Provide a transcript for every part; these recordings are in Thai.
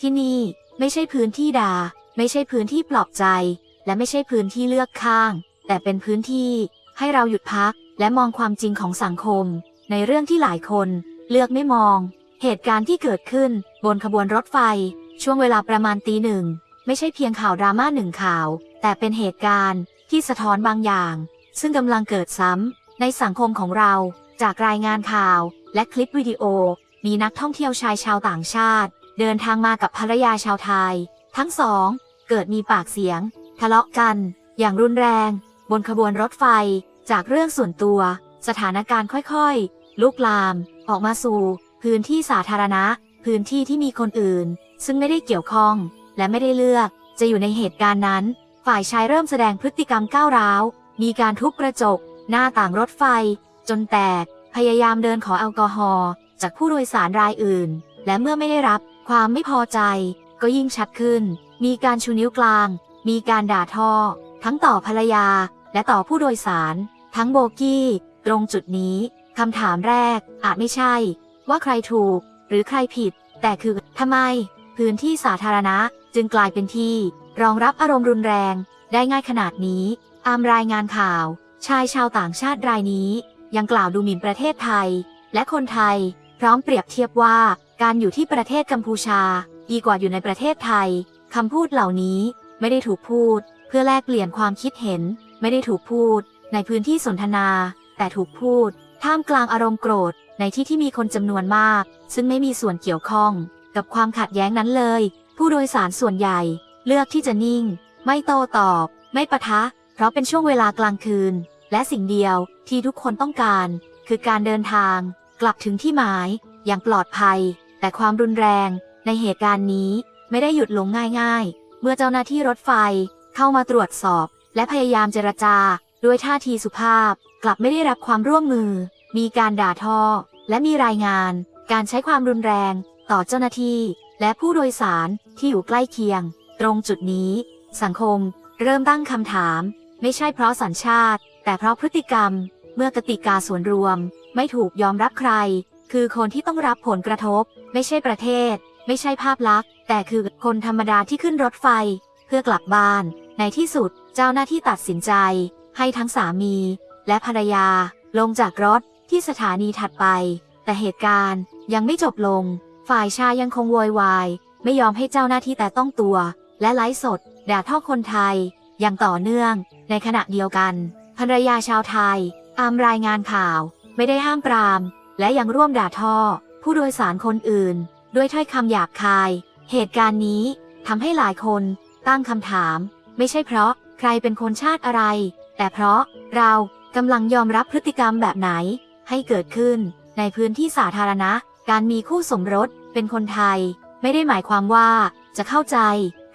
ที่นี่ไม่ใช่พื้นที่ดา ไม่ใช่พื้นที่ปลอบใจ และไม่ใช่พื้นที่เลือกข้าง แต่เป็นพื้นที่ให้เราหยุดพัก และมองความจริงของสังคม ในเรื่องที่หลายคนเลือกไม่มอง เหตุการณ์ที่เกิดขึ้นบนขบวนรถไฟ ช่วงเวลาประมาณตีหนึ่ง ไม่ใช่เพียงข่าวดราม่าหนึ่งข่าว แต่เป็นเหตุการณ์ที่สะท้อนบางอย่าง ซึ่งกำลังเกิดซ้ำในสังคมของเรา จากรายงานข่าว และคลิปวิดีโอ มีนักท่องเที่ยวชายชาวต่างชาติ เดินทางมากับภรรยาชาวไทย ทั้งสอง เกิดมีปากเสียง ทะเลาะกัน อย่างรุนแรง บนขบวนรถไฟ จากเรื่องส่วนตัว สถานการณ์ค่อยๆ ลุกลาม ออกมาสู่ พื้นที่สาธารณะ พื้นที่ที่มีคนอื่น ซึ่งไม่ได้เกี่ยวข้อง และไม่ได้เลือก จะอยู่ในเหตุการณ์นั้น ฝ่ายชายเริ่มแสดงพฤติกรรมก้าวร้าว มีการทุบกระจก หน้าต่างรถไฟ จนแตก พยายามเดินขอแอลกอฮอล์จากผู้โดยสารรายอื่น และเมื่อไม่ได้รับ ความไม่พอใจก็ยิ่งชัดขึ้น มีการชูนิ้วกลาง มีการด่าทอ ทั้งต่อภรรยา และต่อผู้โดยสาร ทั้งโบกี้ ตรงจุดนี้คำถามแรก อาจไม่ใช่ ว่าใครถูก หรือใครผิด แต่คือทำไม พื้นที่สาธารณะจึงกลายเป็นที่ รองรับอารมณ์รุนแรง ได้ง่ายขนาดนี้อามรายงานข่าว ชายชาวต่างชาติรายนี้ ยังกล่าวดูหมิ่นประเทศไทย และคนไทย พร้อมเปรียบเทียบว่า การอยู่ที่ประเทศกัมพูชา ดีกว่าอยู่ในประเทศไทยคำพูดเหล่านี้ไม่ได้ถูกพูด เพื่อแลกเปลี่ยนความคิดเห็น ไม่ได้ถูกพูด ในพื้นที่สนทนา แต่ถูกพูด ท่ามกลางอารมณ์โกรธ ในที่ที่มีคนจำนวนมาก ซึ่งไม่มีส่วนเกี่ยวข้อง กับความขัดแย้งนั้นเลย ผู้โดยสารส่วนใหญ่ เลือกที่จะนิ่ง ไม่โต้ตอบ ไม่ปะทะ เพราะเป็นช่วงเวลากลางคืน และสิ่งเดียวที่ทุกคนต้องการ คือการเดินทาง กลับถึงที่หมาย อย่างปลอดภัย แต่ความรุนแรงในเหตุการณ์นี้ไม่ได้หยุดลงง่ายๆ เมื่อเจ้าหน้าที่รถไฟเข้ามาตรวจสอบ และพยายามเจรจา ด้วยท่าทีสุภาพ กลับไม่ได้รับความร่วมมือ มีการด่าทอ และมีรายงาน การใช้ความรุนแรงต่อเจ้าหน้าที่ และผู้โดยสารที่อยู่ใกล้เคียง ตรงจุดนี้ สังคมเริ่มตั้งคำถาม ไม่ใช่เพราะสัญชาติ แต่เพราะพฤติกรรม เมื่อกติกาส่วนรวม ไม่ถูกยอมรับใคร คือคนที่ต้องรับผลกระทบ ไม่ใช่ประเทศ ไม่ใช่ภาพลักษณ์ แต่คือคนธรรมดาที่ขึ้นรถไฟ เพื่อกลับบ้าน ในที่สุดเจ้าหน้าที่ตัดสินใจ ให้ทั้งสามี และภรรยา ลงจากรถที่สถานีถัดไป แต่เหตุการณ์ยังไม่จบลง ฝ่ายชายยังคงโวยวาย ไม่ยอมให้เจ้าหน้าที่แต่ต้องตัว และไลฟ์สด ด่าทอคนไทย อย่างต่อเนื่อง ในขณะเดียวกัน ภรรยาชาวไทยตามรายงานข่าว ไม่ได้ห้ามปราม และยังร่วมด่าทอ ผู้โดยสารคนอื่น ด้วยถ้อยคำหยาบคาย เหตุการณ์นี้ทำให้หลายคนตั้งคำถาม ไม่ใช่เพราะใครเป็นคนชาติอะไร แต่เพราะเรากำลังยอมรับพฤติกรรมแบบไหน ให้เกิดขึ้น ในพื้นที่สาธารณะ การมีคู่สมรสเป็นคนไทย ไม่ได้หมายความว่าจะเข้าใจ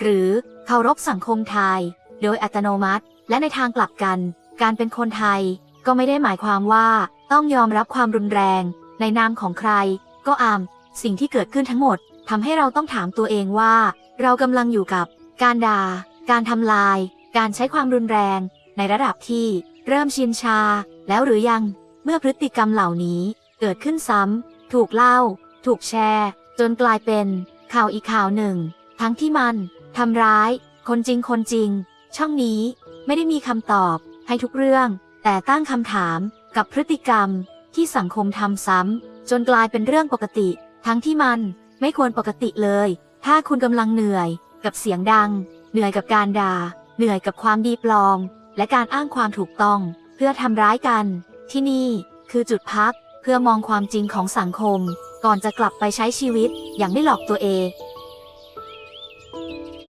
หรือเคารพสังคมไทย โดยอัตโนมัติ และในทางกลับกัน การเป็นคนไทย ก็ไม่ได้หมายความว่าต้องยอมรับความรุนแรง ในนามของใคร ก็อาม สิ่งที่เกิดขึ้นทั้งหมดทำให้เราต้องถามตัวเองว่า เรากำลังอยู่กับ การด่า การทำลาย การใช้ความรุนแรง ในระดับที่เริ่มชินชา แล้วหรือยัง เมื่อพฤติกรรมเหล่านี้เกิดขึ้นซ้ำ ถูกเล่า ถูกแชร์ จนกลายเป็น ข่าวอีกข่าวหนึ่ง ทั้งที่มันทำร้าย คนจริงคนจริง ช่องนี้ไม่ได้มีคำตอบ ให้ทุกเรื่อง แต่ตั้งคำถามกับพฤติกรรมที่สังคมทำซ้ำ จนกลายเป็นเรื่องปกติ ทั้งที่มันไม่ควรปกติเลย ถ้าคุณกำลังเหนื่อย กับเสียงดัง เหนื่อยกับการด่า เหนื่อยกับความดีปลอม และการอ้างความถูกต้อง เพื่อทำร้ายกัน ที่นี่คือจุดพัก เพื่อมองความจริงของสังคม ก่อนจะกลับไปใช้ชีวิตอย่างไม่หลอกตัวเอง